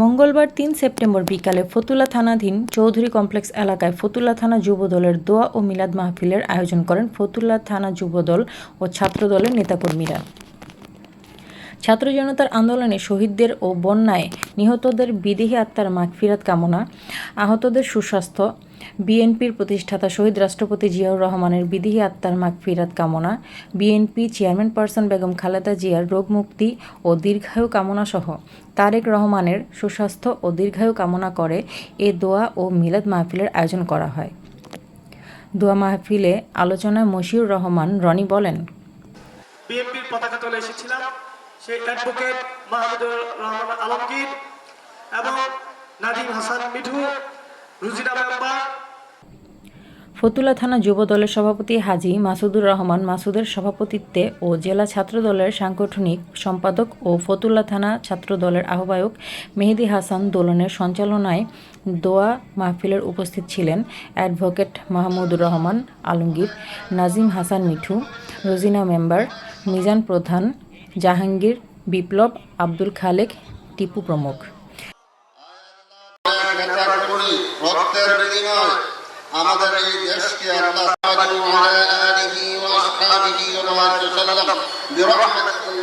মঙ্গলবার তিন সেপ্টেম্বর বিকালে ফতুলা থানাধীন চৌধুরী কমপ্লেক্স এলাকায় ফতুলা থানা যুবদলের দোয়া ও মিলাদ মাহফিলের আয়োজন করেন ফতুল্লা থানা যুবদল ও ছাত্রদলের নেতাকর্মীরা। ছাত্র জনতার আন্দোলনে শহীদদের ও বন্যায় নিহতদের বিদেহী আত্মার মাগফিরাত কামনা, আহতদের সুস্বাস্থ্য বিএনপির প্রতিষ্ঠাতা শহীদ রাষ্ট্রপতি জিয়াউর রহমানের বিদেহী আত্মার মাগফিরাত কামনা, BNP chairman person Begum Khaleda জিয়ার রোগমুক্তি ও দীর্ঘায়ু কামনা সহ তারেক রহমানের সুস্বাস্থ্য ও দীর্ঘায়ু কামনা করে এ দোয়া ও মিলাদ মাহফিলের আয়োজন করা হয়। দোয়া মাহফিলে আলোচনায় মশিউর রহমান, রনি বলেন, বিএনপির পতাকা তুলে এসেছিলাম সেই অ্যাডভোকেট মাহমুদুর রহমান আলমগীর এবং নাদিম হাসান মিঠু ফতুল্লা থানা যুব দলের সভাপতি হাজি মাসুদুর রহমান মাসুদের সভাপতিত্বে ও জেলা ছাত্র দলের সাংগঠনিক সম্পাদক ও ফতুল্লা থানা ছাত্র দলের আহ্বায়ক মেহেদি হাসান দোলনের সঞ্চালনায় দোয়া মাহফিলের উপস্থিত ছিলেন অ্যাডভোকেট মাহমুদুর রহমান আলমগীর, নাজিম হাসান মিঠু, রোজিনা মেম্বার মিজান প্রধান, জাহাঙ্গীর, বিপ্লব, আব্দুল খালেক, টিপু প্রমুখ। বিচার করি রক্তের বিনিময় আমাদের এই দেশকে আল্লাহ সাল্লাল্লাহু আলাইহি ওয়া আসহাবিহি ওয়া সাল্লাম। বিরহমাতিহি